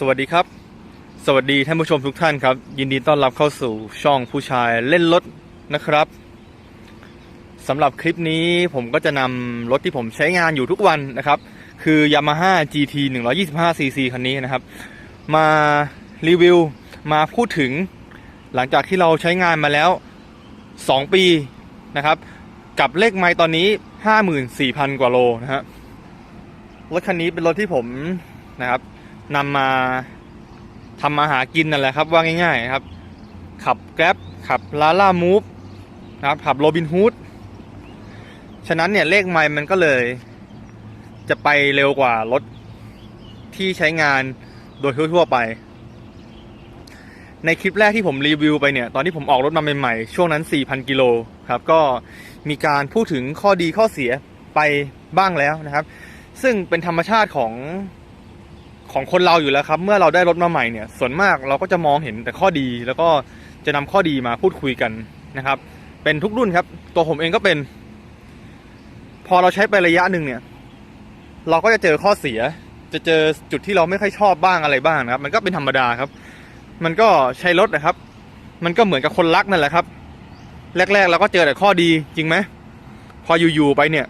สวัสดีครับ สวัสดีท่านผู้ชมทุกท่านครับ ยินดีต้อนรับเข้าสู่ช่องผู้ชายเล่นรถนะครับสำหรับคลิปนี้ผมก็จะนำรถที่ผมใช้งานอยู่ทุกวันนะครับ คือ Yamaha GT 125cc คันนี้นะครับ มารีวิวมาพูดถึงหลังจากที่เราใช้งานมาแล้ว 2 ปีนะครับ กับเลขไมล์ตอนนี้ 54,000 กว่าโลนะฮะรถคันนี้เป็นรถที่ผมนะครับ นำมาทำมาหากินนั่นแหละครับว่าง่ายๆครับ ขับแกร็บขับลาล่ามูฟนะครับขับโรบินฮูดฉะนั้นเนี่ยเลขไมล์มันก็เลย จะไปเร็วกว่ารถที่ใช้งานโดยทั่วๆไป ในคลิปแรกที่ผมรีวิวไปเนี่ย ตอนที่ผมออกรถมาใหม่ๆ ช่วงนั้น 4,000 กิโลครับ ก็มีการพูดถึงข้อดีข้อเสียไปบ้างแล้วนะครับ ซึ่งเป็นธรรมชาติของ ของคนเราอยู่แล้วครับ เมื่อเราได้รถมาใหม่เนี่ย ส่วนมากเราก็จะมองเห็นแต่ข้อดีแล้วก็จะนำข้อดีมาพูดคุยกันนะครับ เป็นทุกรุ่นครับ ตัวผมเองก็เป็น พอเราใช้ไประยะหนึ่งเนี่ย เราก็จะเจอข้อเสีย จะเจอจุดที่เราไม่ค่อยชอบบ้างอะไรบ้างนะครับ มันก็เป็นธรรมดาครับ มันก็ใช้รถนะครับ มันก็เหมือนกับคนรักนั่นแหละครับ แรก ๆ เราก็เจอแต่ข้อดีจริงไหมพออยู่ๆไปเนี่ย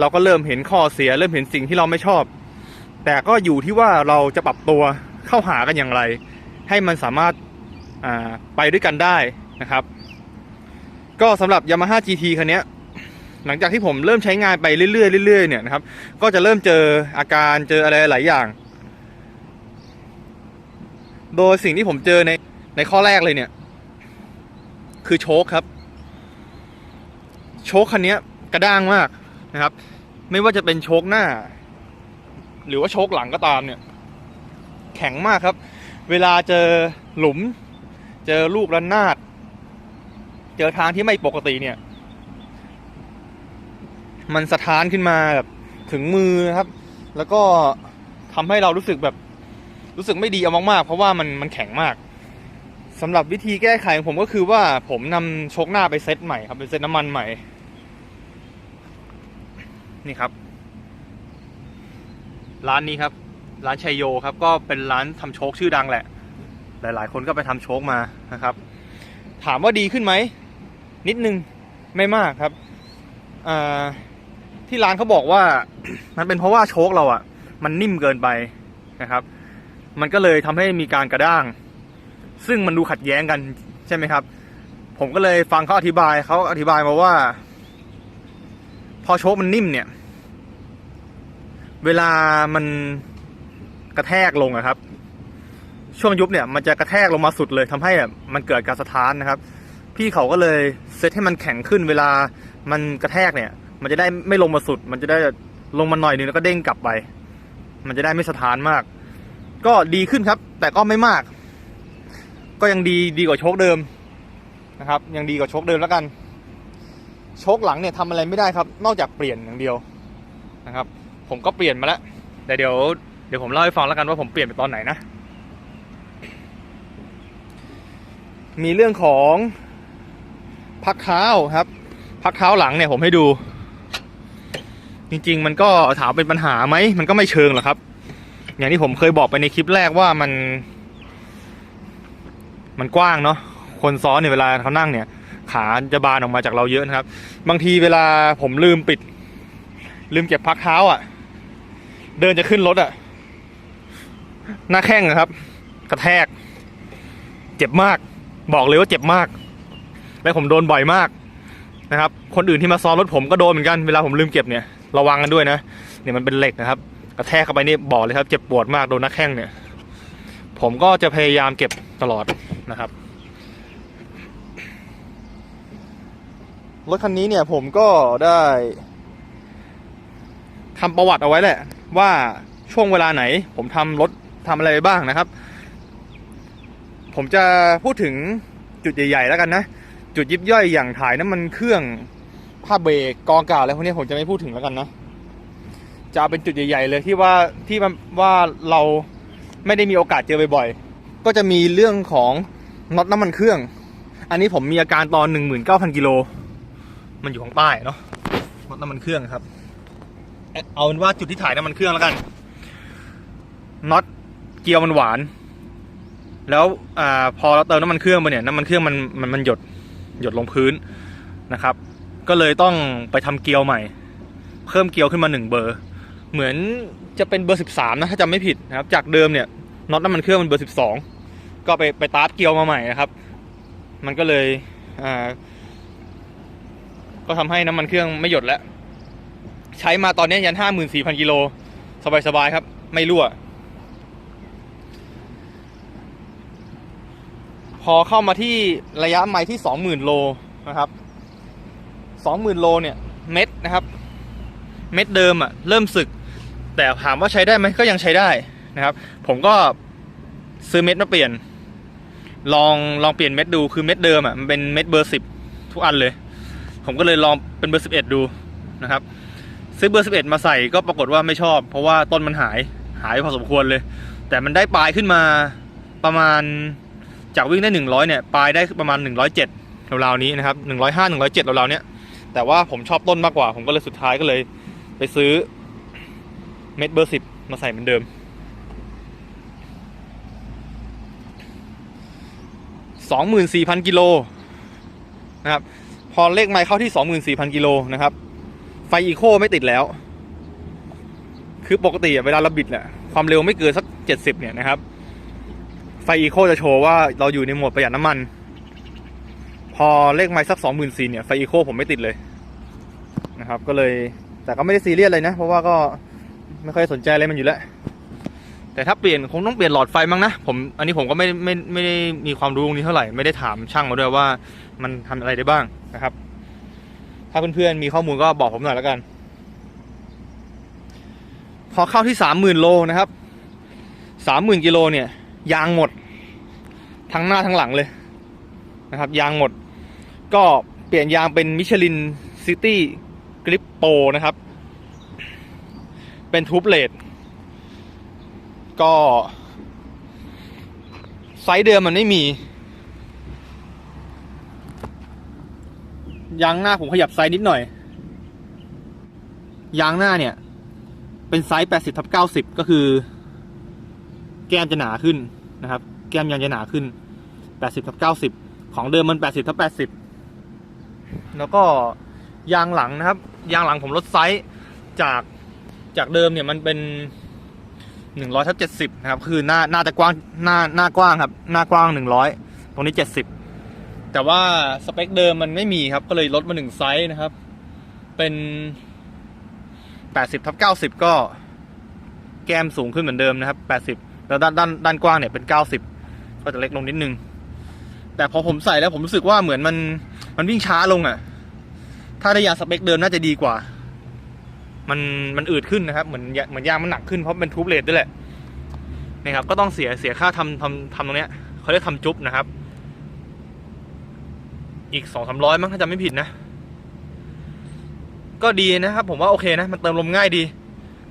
เราก็เริ่มเห็นข้อเสีย เริ่มเห็นสิ่งที่เราไม่ชอบ แต่ก็อยู่ที่ว่าเราจะปรับตัวเข้าหากันอย่างไร ให้มันสามารถาไปด้วยกันได้นะครับ ก็สำหรับ Yamaha GT คันนี้หลังจากที่ผมเริ่มใช้งานไปเรื่อยๆเรื่อยๆเนี่ยนะครับ ก็จะเริ่มเจออาการเจออะไรหลายอย่าง โดยสิ่งที่ผมเจอในในข้อแรกเลยเนี่ย คือโชคครับ โชคคันนี้กระด้างมากนะครับ ไม่ว่าจะเป็นโชคหน้า หรือว่าโชคหลังก็ตามเนี่ย แข็งมากครับ เวลาเจอหลุม เจอลูกระนาด เจอทางที่ไม่ปกติเนี่ย มันสะท้านขึ้นมาแบบถึงมือครับ แล้วก็ทำให้เรารู้สึกแบบรู้สึกไม่ดีเอามากๆ เพราะว่ามันมันแข็งมากสำหรับวิธีแก้ไขของผมก็คือว่าผมนำโชคหน้าไปเซตใหม่ครับเป็นเซตน้ำมันใหม่ นี่ครับ ร้านนี้ครับ ร้านชัยโยครับ ก็เป็นร้านทำโชคชื่อดังแหละ หลาย ๆ คนก็ไปทำโชคมานะครับ ถามว่าดีขึ้นไหม นิดนึงไม่มากครับอ่าที่ร้านเขาบอกว่ามันเป็นเพราะว่าโชคเราอะ่ะ มันนิ่มเกินไปนะครับ มันก็เลยทำให้มีการกระด้าง ซึ่งมันดูขัดแย้งกันใช่ไหมครับ ผมก็เลยฟังเขาอธิบายเขาอธิบายมาว่า พอโชคมันนิ่มเนี่ย เวลามันกระแทกลงอะครับ ช่วงยุบเนี่ยมันจะกระแทกลงมาสุดเลยทำให้แบบมันเกิดการสะท้านนะครับ พี่เขาก็เลยเซตให้มันแข็งขึ้น เวลามันกระแทกเนี่ย มันจะได้ไม่ลงมาสุด มันจะได้ลงมาหน่อยนึงแล้วก็เด้งกลับไป มันจะได้ไม่สะท้านมาก ก็ดีขึ้นครับ แต่ก็ไม่มาก ก็ยังดีดีกว่าโชคเดิมนะครับ ยังดีกว่าโชคเดิมแล้วกัน โชคหลังเนี่ยทำอะไรไม่ได้ครับ นอกจากเปลี่ยนอย่างเดียวนะครับ ผมก็เปลี่ยนมาแล้วแต่เดี๋ยวเดี๋ยวผมเล่าให้ฟังแล้วกันว่าผมเปลี่ยนไปตอนไหนนะ มีเรื่องของพักเท้าครับ พักเท้าหลังเนี่ยผมให้ดู จริง ๆ มันก็ถามเป็นปัญหาไหมมันก็ไม่เชิงหรอกครับ อย่างที่ผมเคยบอกไปในคลิปแรกว่ามัน มันกว้างเนาะคนซ้อนเนี่ยเวลาเขานั่งเนี่ย ขาจะบานออกมาจากเราเยอะนะครับ บางทีเวลาผมลืมปิด ลืมเก็บพักเท้าอะ เดินจะขึ้นรถอะหน้าแข้งอะครับ กระแทก เจ็บมาก บอกเลยว่าเจ็บมาก และผมโดนบ่อยมากนะครับ คนอื่นที่มาซ้อนรถผมก็โดนเหมือนกันเวลาผมลืมเก็บเนี่ยระวังกันด้วยนะเนี่ยมันเป็นเหล็กนะครับ กระแทกเข้าไปนี่บอกเลยครับ เจ็บปวดมากโดนหน้าแข้งเนี่ย ผมก็จะพยายามเก็บตลอดนะครับรถคันนี้เนี่ยผมก็ได้ทำประวัติเอาไว้แหละ ว่าช่วงเวลาไหน ผมทำรถทำอะไรไบ้างนะครับ ผมจะพูดถึงจุดใหญ่ ๆ แล้วกันนะ จุดยิบย่อยอย่างถ่ายน้ำมันเครื่องผ้าเบรกกองกาวอะไรพวกนี้ผมจะไม่พูดถึงแล้วกันนะจะเป็นจุดใหญ่ ๆ เลยที่ว่าที่ว่าเราไม่ได้มีโอกาสเจอบ่อยๆ ก็จะมีเรื่องของน็อตน้ำมันเครื่อง อันนี้ผมมีอาการตอน 19,000 กิโล มันอยู่ข้างใต้เนาะน็อตน้ำมันเครื่องครับ เอาเป็นว่าจุดที่ถ่ายน้ำมันเครื่องแล้วกันน็อตเกียวมันหวาน แล้วอพอเราเติมน้ำมันเครื่องไปเนี่ยน้ำมันเครื่องมันมันมันหยดหยดลงพื้นนะครับ ก็เลยต้องไปทำเกียวใหม่ เพิ่มเกียวขึ้นมาหนึ่งเบอร์ เหมือนจะเป็นเบอร์สิบสามนะถ้าจำไม่ผิดนะครับ จากเดิมเนี่ยน็อตน้ำมันเครื่องมันเบอร์สิบสองก็ไปไปตาร์ทเกียวมาใหม่นะครับ มันก็เลยอก็ทำให้น้ำมันเครื่องไม่หยดแล้ว ใช้มาตอนนี้ยันห้าหมื่นสี่พันกิโล สบายๆครับ ไม่รั่ว พอเข้ามาที่ระยะไมล์ที่สองหมื่นโลนะครับสองหมื่นโลเนี่ย เม็ดนะครับ เม็ดเดิมอะเริ่มสึก แต่ถามว่าใช้ได้ไหมก็ยังใช้ได้นะครับ ผมก็ซื้อเม็ดมาเปลี่ยน ลองลองเปลี่ยนเม็ดดูคือเม็ดเดิมอะมันเป็นเม็ดเบอร์สิบทุกอันเลย ผมก็เลยลองเป็นเบอร์สิบเอ็ดดูนะครับ ซื้อเบอร์สิบเอ็ดมาใส่ก็ปรากฏว่าไม่ชอบ เพราะว่าต้นมันหายหายพอสมควรเลย แต่มันได้ปลายขึ้นมาประมาณจากวิ่งได้หนึ่งร้อยเนี่ยปลายได้ประมาณหนึ่งร้อยเจ็ดราวๆนี้นะครับหนึ่งร้อยห้าหนึ่งร้อยเจ็ดราวๆเนี้ยแต่ว่าผมชอบต้นมากกว่า ผมก็เลยสุดท้ายก็เลยไปซื้อเม็ดเบอร์สิบมาใส่เหมือนเดิมสองหมื่นสี่พันกิโลนะครับพอเลขไมล์เข้าที่สองหมื่นสี่พันกิโลนะครับ ไฟอีโคไม่ติดแล้ว คือปกติอะเวลาเราบิดเนี่ยความเร็วไม่เกินสักเจ็ดสิบเนี่ยนะครับ ไฟอีโคจะโชว์ว่าเราอยู่ในโหมดประหยัดน้ำมัน พอเลขไมล์สักสองหมื่นสี่เนี่ยไฟอีโคผมไม่ติดเลยนะครับ ก็เลยแต่ก็ไม่ได้ซีเรียสเลยนะ เพราะว่าก็ไม่ค่อยสนใจอะไรมันอยู่แล้วแต่ถ้าเปลี่ยนคงต้องเปลี่ยนหลอดไฟมั้งนะผมอันนี้ผมก็ไม่ไม่ไม่ได้มีความรู้ตรงนี้เท่าไหร่ไม่ได้ถามช่างมาด้วยว่ามันทำอะไรได้บ้างนะครับ ถ้าเพื่อนๆมีข้อมูลก็บอกผมหน่อยแล้วกัน พอเข้าที่สามหมื่นโลนะครับสามหมื่นกิโลเนี่ย ยางหมด ทั้งหน้าทั้งหลังเลยนะครับ ยางหมด ก็เปลี่ยนยางเป็นมิชลินซิตี้กริปโปนะครับ เป็นทูบเลดก็ไซส์เดิมมันไม่มี ยางหน้าผมขยับไซส์นิดหน่อย ยางหน้าเนี่ย เป็นไซส์80ทับ90ก็คือ แก้มจะหนาขึ้นนะครับ แก้มยางจะหนาขึ้น80ทับ90ของเดิมมัน80ทับ80แล้วก็ยางหลังนะครับ ยางหลังผมลดไซส์จากจากเดิมเนี่ยมันเป็น100ทับ70นะครับ คือหน้าหน้าจะกว้างหน้าหน้ากว้างครับ หน้ากว้าง100ตรงนี้70 แต่ว่าสเปคเดิมมันไม่มีครับ ก็เลยลดมาหนึ่งไซส์นะครับ เป็น80ทับ90ก็แก้มสูงขึ้นเหมือนเดิมนะครับ80แล้วด้านด้านด้านกว้างเนี่ยเป็น90ก็จะเล็กลงนิดนึง แต่พอผมใส่แล้วผมรู้สึกว่าเหมือนมันมันวิ่งช้าลงอะ่ะ ถ้าได้ยางสเปคเดิมน่าจะดีกว่า มันมันอืดขึ้นนะครับ เหมือนเหมือนยางมันหนักขึ้นเพราะเป็นทูบเลดด้วยแหละนี่ครับก็ต้องเสียเสียค่าทำทำทำตรงเนี้ยเขาเรียกทำจุ๊บนะครับ อีกสองสามร้อยมั้งถ้าจำไม่ผิดนะ ก็ดีนะครับ ผมว่าโอเคนะ มันเติมลมง่ายดี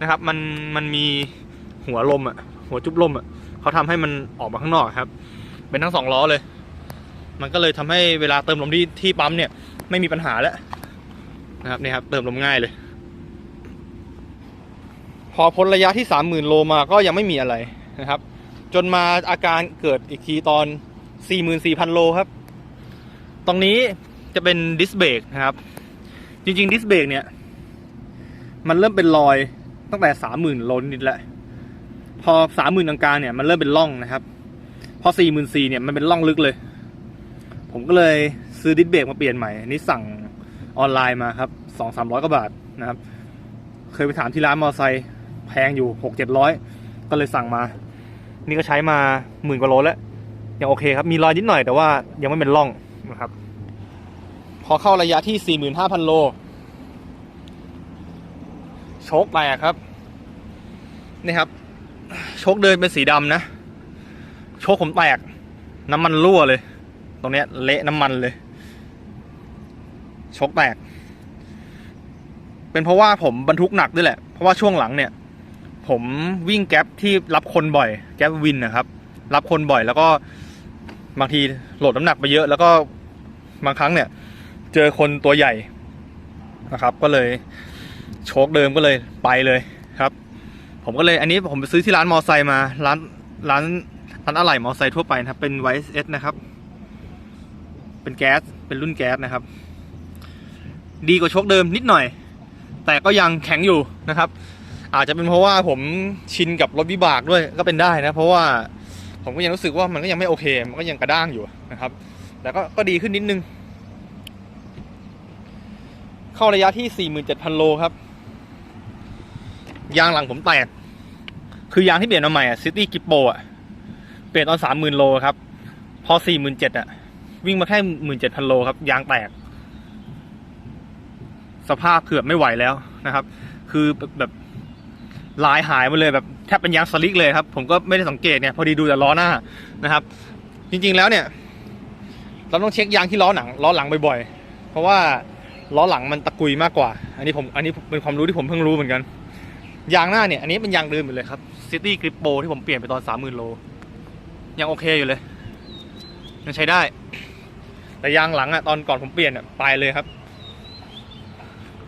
นะครับ มันมันมีหัวลมอะหัวจุบลมอะเขาทำให้มันออกมาข้างนอกครับ เป็นทั้งสองล้อเลย มันก็เลยทำให้เวลาเติมลมที่ที่ปั๊มเนี่ย ไม่มีปัญหาแล้วนะครับนี่ครับ เติมลมง่ายเลย พอพ้นระยะที่สามหมื่นโลมาก็ยังไม่มีอะไรนะครับ จนมาอาการเกิดอีกทีตอนสี่หมื่นสี่พันโลครับ ตรงนี้จะเป็นดิสเบรกนะครับ จริงๆดิสเบรกเนี่ย มันเริ่มเป็นรอยตั้งแต่สามหมื่นโลนนิดแล้วพอสามหมื่นกลางๆเนี่ยมันเริ่มเป็นร่องนะครับ พอสี่หมื่นสี่เนี่ยมันเป็นร่องลึกเลย ผมก็เลยซื้อดิสเบรกมาเปลี่ยนใหม่อันนี้สั่งออนไลน์มาครับสองสามร้อยกว่าบาทนะครับ เคยไปถามที่ร้านมอเตอร์ไซค์แพงอยู่หกเจ็ดร้อยก็เลยสั่งมา นี่ก็ใช้มาหมื่นกว่าโลแล้วยังโอเคครับ มีรอยนิดหน่อยแต่ว่ายังไม่เป็นร่อง นะครับ พอเข้าระยะที่ 45,000 โล โชคแตกครับ นี่ครับ โชคเดินเป็นสีดำนะ โชคผมแตก น้ำมันรั่วเลย ตรงเนี้ยเละน้ำมันเลย โชคแตก เป็นเพราะว่าผมบรรทุกหนักด้วยแหละ เพราะว่าช่วงหลังเนี่ย ผมวิ่งแก๊ปที่รับคนบ่อย แก๊ปวินนะครับ รับคนบ่อยแล้วก็บางทีโหลดน้ำหนักไปเยอะแล้วก็ บางครั้งเนี่ย เจอคนตัวใหญ่นะครับ ก็เลยโชคเดิมก็เลยไปเลยครับ ผมก็เลยอันนี้ผมไปซื้อที่ร้านมอไซค์มาร้านร้านร้านอะไหล่มอเตอร์ไซค์ทั่วไปนะครับเป็น YSS นะครับ เป็นแก๊สเป็นรุ่นแก๊สนะครับ ดีกว่าโชคเดิมนิดหน่อย แต่ก็ยังแข็งอยู่นะครับ อาจจะเป็นเพราะว่าผมชินกับรถวิบากด้วยก็เป็นได้นะ เพราะว่าผมก็ยังรู้สึกว่ามันก็ยังไม่โอเค มันก็ยังกระด้างอยู่นะครับ แต่ก็ก็ดีขึ้นนิดนึง เข้าระยะที่ 47,000 โลครับ ยางหลังผมแตก คือยางที่เปลี่ยนมาใหม่อะซิตี้กิปโปอะ เปลี่ยนตอน 30,000 โลครับ พอ 47,000 อะ วิ่งมาแค่ 17,000 โลครับ ยางแตก สภาพเกือบไม่ไหวแล้วนะครับ คือแบบแบบลายหายไปเลยแบบแทบเป็นยางสลิกเลยครับ ผมก็ไม่ได้สังเกตเนี่ยพอดีดูแต่ล้อหน้านะครับ จริงๆแล้วเนี่ย เราต้องเช็คยางที่ล้อหนังล้อหลังบ่อยๆ เพราะว่าล้อหลังมันตะกุยมากกว่า อันนี้ผมอันนี้เป็นความรู้ที่ผมเพิ่งรู้เหมือนกัน ยางหน้าเนี่ย อันนี้เป็นยางเดิมหมดเลยครับ City Grip Pro ที่ผมเปลี่ยนไปตอน30,000โล ยังโอเคอยู่เลย ยังใช้ได้ แต่ยางหลังอะตอนก่อนผมเปลี่ยนอะไปเลยครับ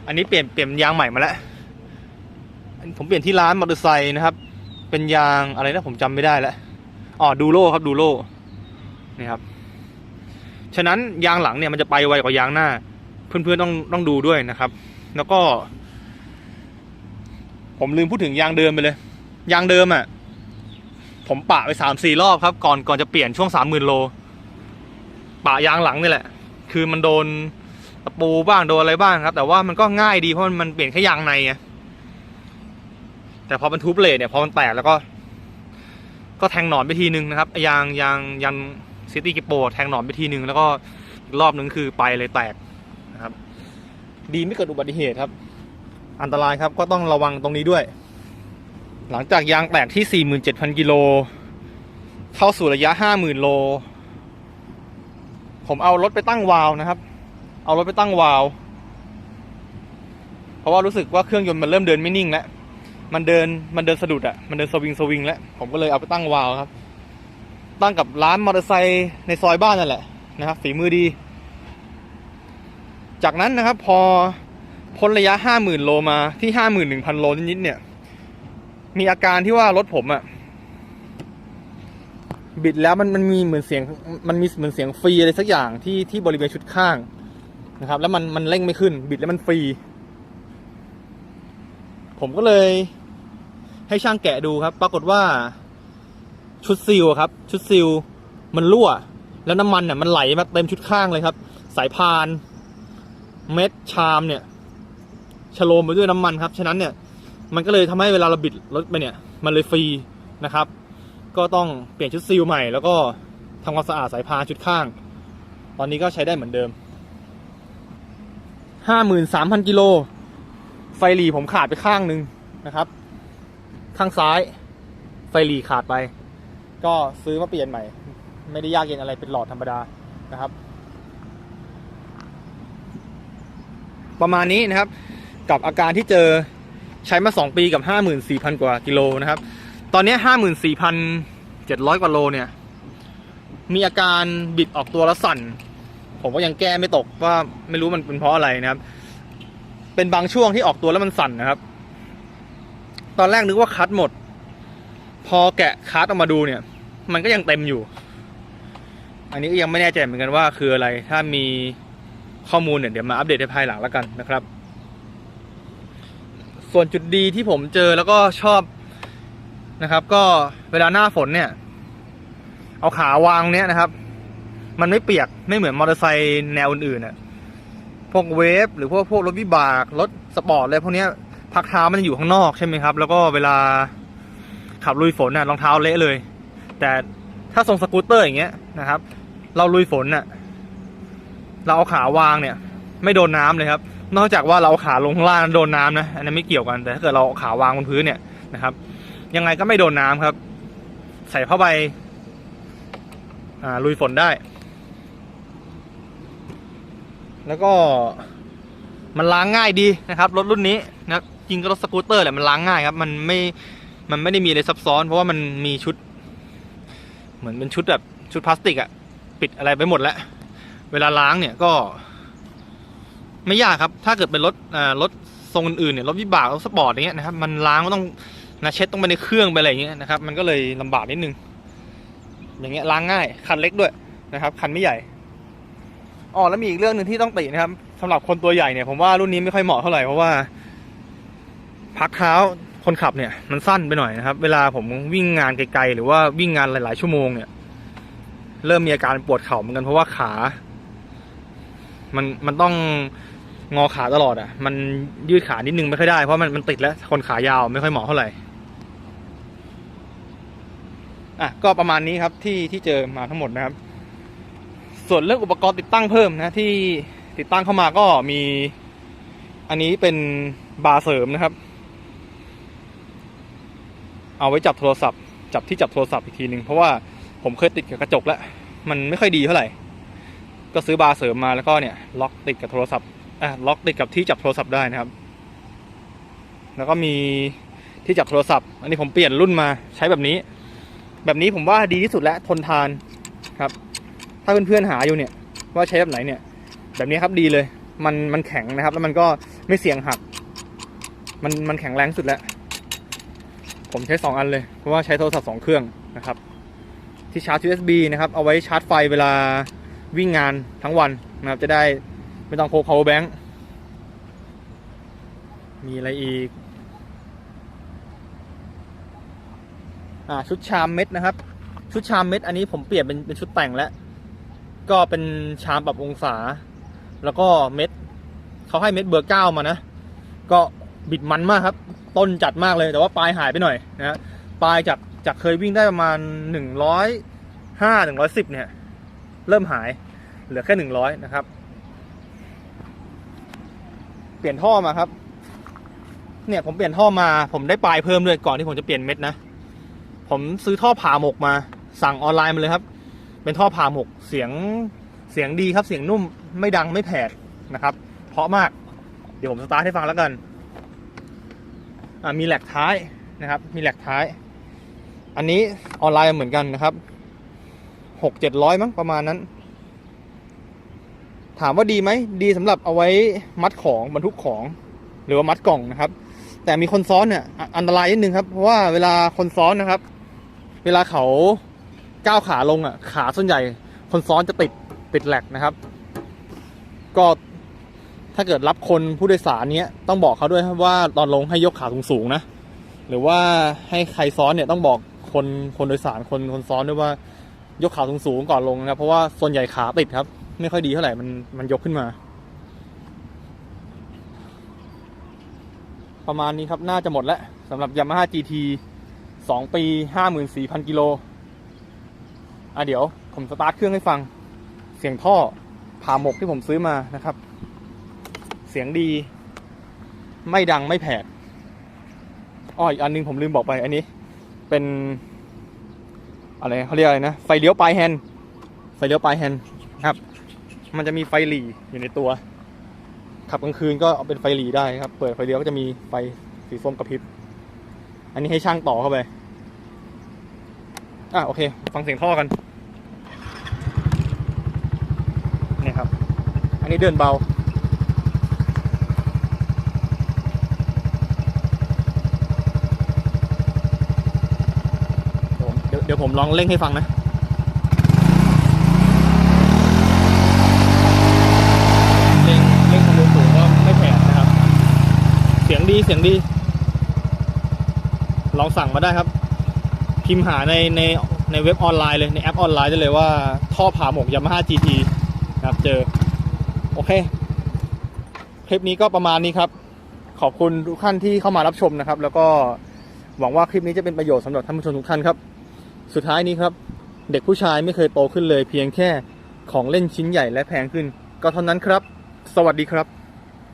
อันนี้เปลี่ยนเปลี่ยนยางใหม่มาแล้วผมเปลี่ยนที่ร้านมอเตอร์ไซค์นะครับ เป็นยางอะไรนะผมจำไม่ได้แล้วอ๋อดูโลครับดูโลนี่ครับ ฉะนั้นยางหลังเนี่ยมันจะไปไวกว่ายางหน้า เพื่อนๆต้องต้องดูด้วยนะครับ แล้วก็ ผมลืมพูดถึงยางเดิมไปเลย ยางเดิมอะผมปะไปสามสี่รอบครับ ก่อนก่อนจะเปลี่ยนช่วงสามหมื่นโลปะยางหลังนี่แหละ คือมันโดนตะปูบ้างโดนอะไรบ้างครับ แต่ว่ามันก็ง่ายดีเพราะมันมันเปลี่ยนแค่ยางในไงแต่พอมันทุบเลทเนี่ยพอมันแตกแล้วก็ ก็แทงหนอนไปทีนึงนะครับยางยางยาง ซิตี้กิโปแทงหนอนไปทีนึง แล้วก็อีกรอบนึงคือไปเลยแตกนะครับ ดีไม่เกิดอุบัติเหตุครับ อันตรายครับก็ต้องระวังตรงนี้ด้วย หลังจากยางแตกที่ 47,000 กิโล เข้าสู่ระยะ 50,000 โล ผมเอารถไปตั้งวาล์วนะครับ เอารถไปตั้งวาล์วเพราะว่ารู้สึกว่าเครื่องยนต์มันเริ่มเดินไม่นิ่งแล้วมันเดินมันเดินสะดุดอะ่ะ มันเดินสวิงสวิงแล้ว ผมก็เลยเอาไปตั้งวาล์วครับ ตั้งกับร้านมอเตอร์ไซค์ในซอยบ้านนั่นแหละนะครับฝีมือดี จากนั้นนะครับพอพ้นระยะห้าหมื่นโลมาที่ห้าหมื่นหนึ่งพันโลนิดๆเนี่ย มีอาการที่ว่ารถผมอะบิดแล้วมันมันมีเหมือนเสียงมันมีเหมือนเสียงฟรีอะไรสักอย่างที่ที่บริเวณชุดข้างนะครับ แล้วมันมันเร่งไม่ขึ้น บิดแล้วมันฟรี ผมก็เลยให้ช่างแกะดูครับ ปรากฏว่า ชุดซีลอะครับ ชุดซีลมันรั่ว แล้วน้ำมันเนี่ยมันไหลมาเต็มชุดข้างเลยครับ สายพาน เม็ดชามเนี่ยชโลมไปด้วยน้ำมันครับ ฉะนั้นเนี่ย มันก็เลยทำให้เวลาเราบิดรถไปเนี่ย มันเลยฟรีนะครับ ก็ต้องเปลี่ยนชุดซีลใหม่ แล้วก็ทำความสะอาดสายพานชุดข้าง ตอนนี้ก็ใช้ได้เหมือนเดิม ห้าหมื่นสามพันกิโล ไฟหลีผมขาดไปข้างหนึ่งนะครับ ข้างซ้าย ไฟหลีขาดไป ก็ซื้อมาเปลี่ยนใหม่ ไม่ได้ยากเย็นอะไรเป็นหลอดธรรมดานะครับ ประมาณนี้นะครับ กับอาการที่เจอใช้มา 2 ปีกับ 54,000 กว่ากิโลนะครับ ตอนนี้ 54,700 กว่าโลเนี่ย มีอาการบิดออกตัวแล้วสั่น ผมก็ยังแก้ไม่ตกว่าไม่รู้มันเป็นเพราะอะไรนะครับ เป็นบางช่วงที่ออกตัวแล้วมันสั่นนะครับ ตอนแรกนึกว่าคัดหมด พอแกะคัดออกมาดูเนี่ย มันก็ยังเต็มอยู่ อันนี้ก็ยังไม่แน่ใจเหมือนกันว่าคืออะไร ถ้ามีข้อมูลเนี่ยเดี๋ยวมาอัปเดตในภายหลังแล้วกันนะครับ ส่วนจุดดีที่ผมเจอแล้วก็ชอบนะครับ ก็เวลาหน้าฝนเนี่ย เอาขาวางเนี่ยนะครับ มันไม่เปียกไม่เหมือนมอเตอร์ไซค์แนวอื่นๆน่ะพวกเวฟหรือพวกพวกรถวิบากรถสปอร์ตอะไรพวกเนี้ยพักเท้ามันจะอยู่ข้างนอกใช่ไหมครับ แล้วก็เวลา ขับลุยฝนน่ะรองเท้าเละเลย แต่ถ้าทรงสกูตเตอร์อย่างเงี้ยนะครับ เราลุยฝนน่ะเราเอาขาวางเนี่ย ไม่โดนน้ำเลยครับ นอกจากว่าเราเอาขาลงล่างโดนน้ำนะอันนั้ไม่เกี่ยวกันแต่ถ้าเกิดเราเอาขาวางบนพื้นเนี่ยนะครับ ยังไงก็ไม่โดนน้ำครับ ใส่ผ้าใบอ่าลุยฝนได้ แล้วก็มันล้างง่ายดีนะครับรถรุ่นนี้นะจริงก็รถสกูตเตอร์แหละมันล้างง่ายครับ มันไม่ มันไม่ได้มีอะไรซับซ้อน เพราะว่ามันมีชุด เหมือนเป็นชุดแบบชุดพลาสติกอะปิดอะไรไปหมดแล้ว เวลาล้างเนี่ยก็ ไม่ยากครับ ถ้าเกิดเป็นรถอ่ารถทรงอื่นเนี่ยรถวิบากรถสปอร์ตอย่างเงี้ยนะครับมันล้างก็ต้องนะเช็ดต้องไปในเครื่องไปอะไรอย่างเงี้ยนะครับมันก็เลยลำบากนิดนึง อย่างเงี้ยล้างง่าย คันเล็กด้วยนะครับ คันไม่ใหญ่อ๋อแล้วมีอีกเรื่องหนึ่งที่ต้องตินะครับสำหรับคนตัวใหญ่เนี่ยผมว่ารุ่นนี้ไม่ค่อยเหมาะเท่าไหร่เพราะว่าพักเท้า คนขับเนี่ยมันสั้นไปหน่อยนะครับ เวลาผมวิ่งงานไกลๆหรือว่าวิ่งงานหลาย ๆ ชั่วโมงเนี่ย เริ่มมีอาการปวดเข่าเหมือนกันเพราะว่าขา มันมันต้องงอขาตลอดอะ มันยืดขานิดนึงไม่ค่อยได้เพราะมันมันติดแล้ว คนขายาวไม่ค่อยเหมาะเท่าไหร่อะก็ประมาณนี้ครับที่ที่เจอมาทั้งหมดนะครับ ส่วนเรื่องอุปกรณ์ติดตั้งเพิ่มนะที่ติดตั้งเข้ามาก็มี อันนี้เป็นบาร์เสริมนะครับ เอาไว้จับโทรศัพท์ จับที่จับโทรศัพท์อีกทีหนึ่งเพราะว่าผมเคยติดกับกระจกแล้วมันไม่ค่อยดีเท่าไหร่ ก็ซื้อบาร์เสริมมาแล้วก็เนี่ยล็อกติดกับโทรศัพท์อะล็อกติดกับที่จับโทรศัพท์ได้นะครับ แล้วก็มีที่จับโทรศัพท์ อันนี้ผมเปลี่ยนรุ่นมาใช้แบบนี้ แบบนี้ผมว่าดีที่สุดแล้วทนทานครับ ถ้าเพื่อนๆหาอยู่เนี่ยว่าใช้แบบไหนเนี่ย แบบนี้ครับดีเลย มันมันแข็งนะครับ แล้วมันก็ไม่เสี่ยงหัก มันมันแข็งแรงสุดแล้ว ผมใช้สองอันเลย เพราะว่าใช้โทรศัพท์สองเครื่องนะครับ ที่ชาร์จ USB นะครับเอาไว้ชาร์จไฟเวลาวิ่งงานทั้งวันนะครับจะได้ไม่ต้องพก power bank มีอะไรอีก อ่าชุดชามเม็ดนะครับ ชุดชามเม็ดอันนี้ผมเปลี่ยนเป็นเป็นชุดแต่งแล้ว ก็เป็นชามปรับองศา แล้วก็เม็ดเขาให้เม็ดเบอร์เก้ามานะ ก็บิดมันมากครับ ต้นจัดมากเลยแต่ว่าปลายหายไปหน่อยนะฮะปลายจากจากเคยวิ่งได้ประมาณหนึ่งร้อยห้าหนึ่งร้อยสิบเนี่ย เริ่มหายเหลือแค่หนึ่งร้อยนะครับ เปลี่ยนท่อมาครับ เนี่ยผมเปลี่ยนท่อมา ผมได้ปลายเพิ่มด้วยก่อนที่ผมจะเปลี่ยนเม็ดนะ ผมซื้อท่อผ่าหมกมา สั่งออนไลน์มาเลยครับ เป็นท่อผ่าหมกเสียงเสียงดีครับเสียงนุ่มไม่ดังไม่แผดนะครับ เพราะมากเดี๋ยวผมสตาร์ทให้ฟังแล้วกัน มีแหลกท้ายนะครับ มีแหลกท้าย อันนี้ออนไลน์เหมือนกันนะครับหกเจ็ดร้อยมั้งประมาณนั้น ถามว่าดีไหม ดีสำหรับเอาไว้มัดของบรรทุกของ หรือว่ามัดกล่องนะครับ แต่มีคนซ้อนเนี่ยอันตรายนิดนึงครับ เพราะว่าเวลาคนซ้อนนะครับ เวลาเขาก้าวขาลงอะ ขาส่วนใหญ่ คนซ้อนจะติดติดแหลกนะครับ ก็ ถ้าเกิดรับคนผู้โดยสารเนี้ยต้องบอกเขาด้วยครับว่าตอนลงให้ยกขาสูงๆนะ หรือว่าให้ใครซ้อนเนี่ยต้องบอกคนคนโดยสารคนคนซ้อนด้วยว่ายกขาสูงๆก่อนลงนะครับเพราะว่าส่วนใหญ่ขาติดครับ ไม่ค่อยดีเท่าไหร่มันมันยกขึ้นมา ประมาณนี้ครับน่าจะหมดแล้วสำหรับ Yamaha GT 2 ปี 54,000 กิโลอะเดี๋ยวผมสตาร์ทเครื่องให้ฟังเสียงท่อผ่าหมกที่ผมซื้อมานะครับ เสียงดี ไม่ดังไม่แผดอ้ออีกอันหนึงผมลืมบอกไปอันนี้ เป็นอะไรเขาเรียกอะไรนะ ไฟเลี้ยวปลายแฮนด์ไฟเลี้ยวปลายแฮนด์ครับ มันจะมีไฟหลีอยู่ในตัว ขับกลางคืนก็เอาเป็นไฟหลีได้ครับ เปิดไฟเลี้ยวก็จะมีไฟสีส้มกระพริบ อันนี้ให้ช่างต่อเข้าไป อะโอเค ฟังเสียงท่อกัน นี่ครับ อันนี้เดินเบา ผมเดี๋ยวเดี๋ยวผมลองเร่งให้ฟังนะเร่งเร่งความเร็วสูงก็ไม่แผดนะครับ เสียงดีเสียงดี ลองสั่งมาได้ครับ พิมพ์หาในในในเว็บออนไลน์เลยในแอปออนไลน์ได้เลยว่า ท่อผ่าหมก Yamaha GT นะครับเจอ โอเค คลิปนี้ก็ประมาณนี้ครับ ขอบคุณทุกท่านที่เข้ามารับชมนะครับ แล้วก็หวังว่าคลิปนี้จะเป็นประโยชน์สำหรับท่านผู้ชมทุกท่านครับ สุดท้ายนี้ครับ เด็กผู้ชายไม่เคยโตขึ้นเลย เพียงแค่ของเล่นชิ้นใหญ่และแพงขึ้น ก็เท่านั้นครับ สวัสดีครับ